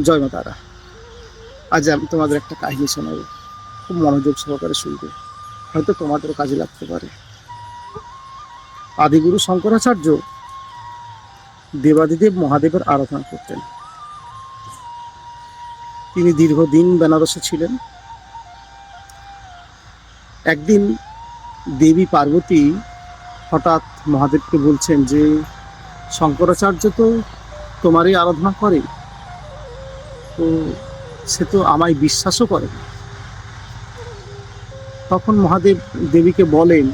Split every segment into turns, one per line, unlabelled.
জয় মা তারা। আজ আমি তোমাদের একটা কাহিনী শোনাবো। খুব মনোযোগ সহকারে শুনবে। হয়তো তোমাদেরও কাজে লাগতে পারে। আদিগুরু শঙ্করাচার্য দেবাদিদেব মহাদেবের আরাধনা করতেন। তিনি দীর্ঘদিন বেনারসে ছিলেন। একদিন দেবী পার্বতী হঠাৎ মহাদেবকে বলছেন যে, শঙ্করাচার্য তো তোমারই আরাধনা করে। তো সে তো আমায় বিশ্বাসও করে না। তখন মহাদেব দেবীকে বলেন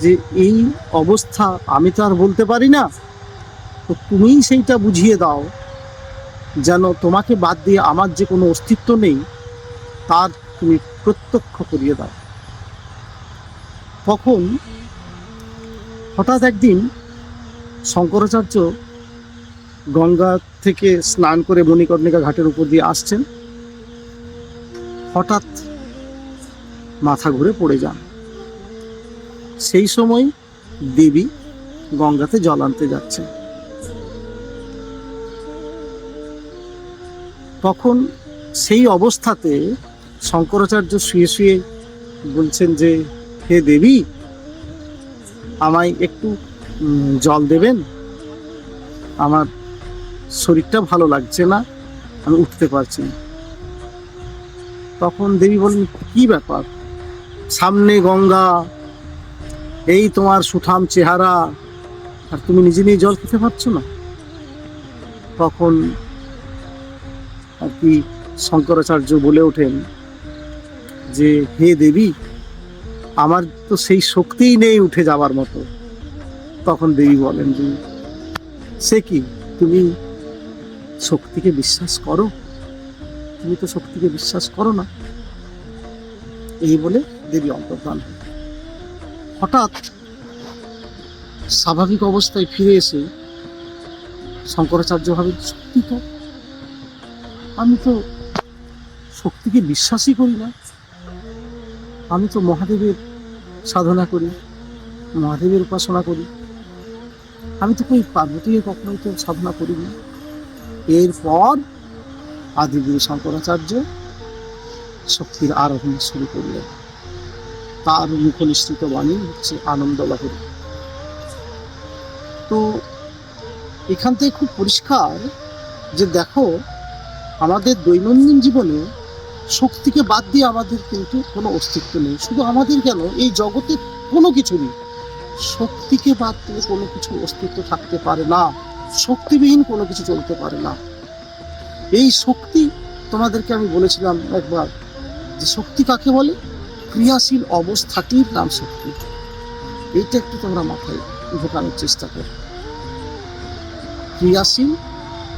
যে, এই অবস্থা আমি তো আর বলতে পারি না। তো তুমিই সেইটা বুঝিয়ে দাও। যেন তোমাকে বাদ দিয়ে আমার যে কোনো অস্তিত্ব নেই, তার তুমি প্রত্যক্ষ করিয়ে দাও। তখন হঠাৎ একদিন শঙ্করাচার্য গঙ্গা থেকে স্নান করে মণিকর্ণিকা ঘাটের উপর দিয়ে আসছেন। হঠাৎ মাথা ঘুরে পড়ে যান। সেই সময় দেবী গঙ্গাতে জল আনতে যাচ্ছেন। তখন সেই অবস্থাতে শঙ্করাচার্য শুয়ে শুয়ে বলছেন যে, হে দেবী, আমায় একটু জল দেবেন? আমার শরীরটা ভালো লাগছে না, আমি উঠতে পারছি না। তখন দেবী বললেন, কি ব্যাপার? সামনে গঙ্গা, এই তোমার সুঠাম চেহারা, আর তুমি নিজে নিয়ে জল খেতে পারছ না? তখন আর কি শঙ্করাচার্য বলে ওঠেন যে, হে দেবী, আমার তো সেই শক্তিই নেই উঠে যাবার মতো। তখন দেবী বলেন যে, সে কি? তুমি শক্তিকে বিশ্বাস করো? তুমি তো শক্তিকে বিশ্বাস করো না। এই বলে দেবী অন্তর্ধান হঠাৎ স্বাভাবিক অবস্থায় ফিরে এসে শঙ্করাচার্য ভাবেন, সত্যি তো? আমি তো শক্তিকে বিশ্বাসই করি না। আমি তো মহাদেবের সাধনা করি, মহাদেবের উপাসনা করি। আমি তো কই পার্বতীকে কখনোই তো সাধনা করিনি। এরপর আদিগুরু শঙ্করাচার্য শক্তির আরোহণ শুরু করলেন। তার মুখনিষ্ঠিত বাণী হচ্ছে আনন্দ তো এখান থেকে খুব পরিষ্কার যে দেখো, আমাদের দৈনন্দিন জীবনে শক্তিকে বাদ দিয়ে আমাদের কিন্তু কোনো অস্তিত্ব নেই। শুধু আমাদের কেন, এই জগতে কোনো কিছু নেই। শক্তিকে বাদ দিয়ে কোনো কিছু অস্তিত্ব থাকতে পারে না। শক্তিবিহীন কোনো কিছু চলতে পারে না। এই শক্তি তোমাদেরকে আমি বলেছিলাম একবার যে শক্তি কাকে বলে? ক্রিয়াশীল অবস্থাটির নাম শক্তি। এইটা একটু তোমরা মাথায় ঢোকানোর চেষ্টা করো। ক্রিয়াশীল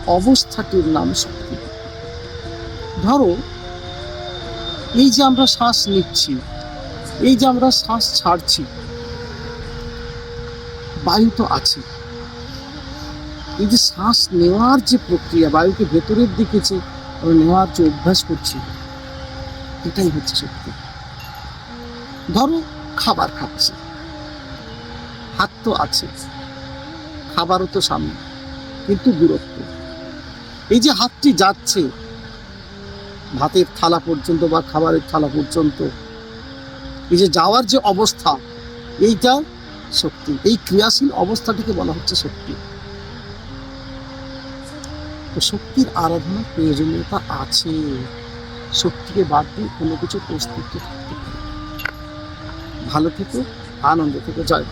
অবস্থাটির নাম শক্তি। ধরো, এই যে আমরা শ্বাস নিচ্ছি, এই যে আমরা শ্বাস ছাড়ছি, বায়ু তো আছে এই যে শ্বাস নেওয়ার যে প্রক্রিয়া, বায়ুকে ভেতরের দিকে যে নেওয়ার যে অভ্যাস করছি, এটাই হচ্ছে শক্তি। ধরো খাবার খাচ্ছি। হাত তো আছে, খাবারও তো সামনে, কিন্তু দূরত্ব। এই যে হাতটি যাচ্ছে, ভাতের থালা পর্যন্ত বা খাবারের থালা পর্যন্ত, এই যে যাওয়ার যে অবস্থা, এইটা শক্তি। এই ক্রিয়াশীল অবস্থাটিকে বলা হচ্ছে শক্তি। তো শক্তির আরাধনার প্রয়োজনীয়তা আছে। শক্তিকে বাদ দিয়ে কোনো কিছু অস্তিত্ব থাকতে ভালো থেকে, আনন্দ থেকে, জয়